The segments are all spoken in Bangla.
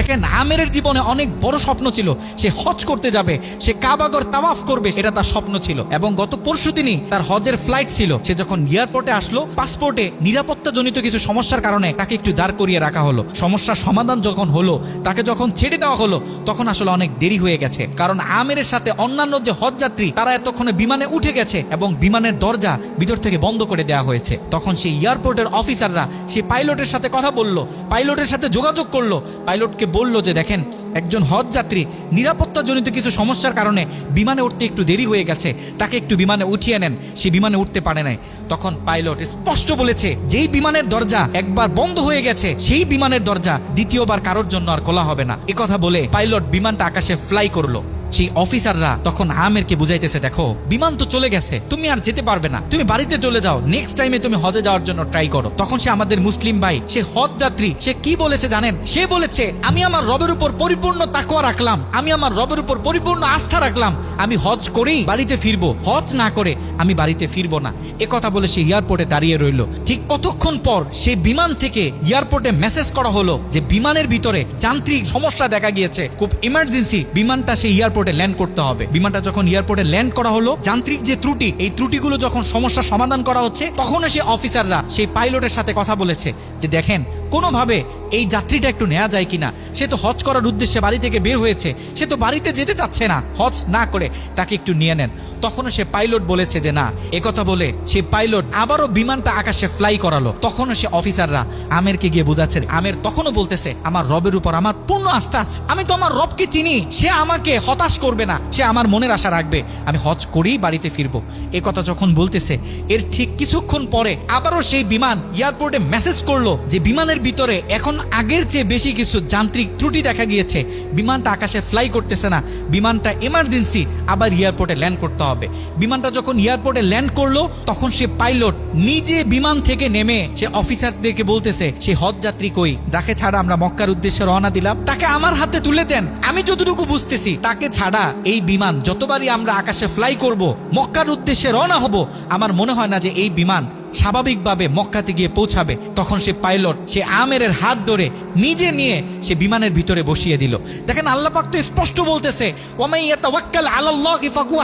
দেখেন আমেরের জীবনে অনেক বড় স্বপ্ন ছিল। সে হজ করতে যাবে, সে কাবাগর তাওয়াফ করবে এটা তার স্বপ্ন ছিল। এবং গত পরশু দিনই তার হজের ফ্লাইট ছিল। সে যখন এয়ারপোর্টে আসলো পাসপোর্টে নিরাপত্তা জনিত কিছু সমস্যার কারণে তাকে একটু দাঁড় করিয়ে রাখা হলো। সমস্যার সমাধান যখন হলো, তাকে যখন ছেড়ে দেওয়া হলো, তখন আসলে অনেক দেরি হয়ে গেছে। কারণ আমেরের সাথে অন্যান্য যে হজ যাত্রী তারা এতক্ষণে বিমানে উঠে গেছে এবং বিমানের দরজা ভিতর থেকে বন্ধ করে দেওয়া হয়েছে। তখন সেই এয়ারপোর্টের অফিসাররা সেই পাইলটের সাথে কথা বলল পাইলটের সাথে যোগাযোগ করল পাইলটকে বলল যে, দেখেন, একজন হজ যাত্রী নিরাপত্তাজনিত কিছু সমস্যার কারণে বিমানে উঠতে একটু দেরি হয়ে গেছে। তাকে একটু বিমানে উঠিয়ে নেন। সে বিমানে উঠতে পারে নাই। তখন পাইলট স্পষ্ট বলেছে, যেই বিমানের দরজা একবার বন্ধ হয়ে গেছে, সেই বিমানের দরজা দ্বিতীয়বার কারোর জন্য আর খোলা হবে না। কথা বলে পাইলট বিমানটা আকাশে ফ্লাই করল। সেই অফিসাররা তখন আমেরকে বুঝাইতেছে, দেখো, বিমান তো চলে গেছে, তুমি আর যেতে পারবে না। তুমি বাড়িতে চলে যাও নেক্সট টাইমে তুমি হজে যাওয়ার জন্য ট্রাই করো। তখন সে আমাদের মুসলিম ভাই, সে হজ যাত্রী, সে কি বলেছে জানেন? সে বলেছে, আমি আমার রবের উপর পরিপূর্ণ তাকওয়া রাখলাম, আমি আমার রবের উপর পরিপূর্ণ আস্থা রাখলাম, আমি হজ করেই বাড়িতে ফিরবো, হজ না করে আমি বাড়িতে ফিরবো না। এ কথা বলে সে এয়ারপোর্টে দাঁড়িয়ে রইল। ঠিক কতক্ষণ পর সেই বিমান থেকে এয়ারপোর্টে মেসেজ করা হলো যে বিমানের ভিতরে যান্ত্রিক সমস্যা দেখা গিয়েছে, খুব ইমার্জেন্সি বিমানটা সেই এয়ারপোর্টে ল্যান্ড করতে হবে। বিমানটা যখন এয়ারপোর্টে ল্যান্ড করা হলো, যান্ত্রিক যে ত্রুটি, এই ত্রুটিগুলো যখন সমস্যা সমাধান করা হচ্ছে তখন সেই অফিসাররা, সেই পাইলটের সাথে কথা বলেছে যে দেখেন, কোনোভাবে এই যাত্রীটা একটু নেওয়া যায় কিনা? সে তো হজ করার উদ্দেশ্যে বাড়ি থেকে বের হয়েছে। সে তো বাড়িতে যেতে চাচ্ছে না। হজ না করে তাকে একটু নিয়ে নেন। তখনও সে পাইলট বলেছে যে, না। একথা বলে সে পাইলট আবারও বিমানটা আকাশে ফ্লাই করালো। তখনও সে অফিসাররা আমেরকে গিয়ে বোঝাচ্ছে আমের তখনও বলতেছে, আমার রবের উপর আমার পূর্ণ আস্থা আছে। আমি তো আমার রবকে চিনি। সে আমাকে হতাশ করবে না। সে আমার মনের আশা রাখবে। আমি হজ করেই বাড়িতে ফিরবো। এ কথা যখন বলতেছে, এর ঠিক কিছুক্ষণ পরে আবারও সেই বিমান এয়ারপোর্টে মেসেজ করল যে, বিমানের ভিতরে এখন আগের চেয়ে বেশি কিছু যান্ত্রিক ত্রুটি দেখা গিয়েছে। বিমানটা আকাশে ফ্লাই করতেছে না। বিমানটা এমার্জেন্সি আবার এয়ারপোর্টে ল্যান্ড করতে হবে। বিমানটা যখন এয়ারপোর্টে ল্যান্ড করল, তখন সে পাইলট নিজে বিমান থেকে নেমে সে অফিসারদেরকে বলতেছে, সে হজ যাত্রী কই? যাকে ছাড়া আমরা মক্কার উদ্দেশ্যে রওনা দিলাম, তাকে আমার হাতে তুলে দেন। আমি যতটুকু বুঝতেছি, তাকে ছাড়া এই বিমান যতবারই আমরা আকাশে ফ্লাই করব, মক্কার উদ্দেশ্যে রওনা হব, আমার মনে হয় না যে এই বিমান স্বাভাবিকভাবে মক্কাতে গিয়ে পৌঁছাবে, তখন সে পাইলট, সে আমেরের হাত ধরে নিজে নিয়ে সে বিমানের ভিতরে বসিয়ে দিল। দেখেন, আল্লাহ পাক তো স্পষ্ট বলতেছে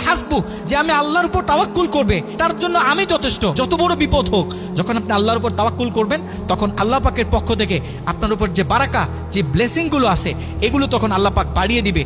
হাসবু যে আমি আল্লাহর উপর তাওয়াক্কুল করবে, তার জন্য আমি যথেষ্ট। যত বড় বিপদ হোক, যখন আপনি আল্লাহর উপর তাওয়াক্কুল করবেন, তখন আল্লাহ পাকের পক্ষ থেকে আপনার উপর যে বারাকা, যে ব্লেসিংগুলো আছে, এগুলো তখন আল্লাহ পাক বাড়িয়ে দিবে।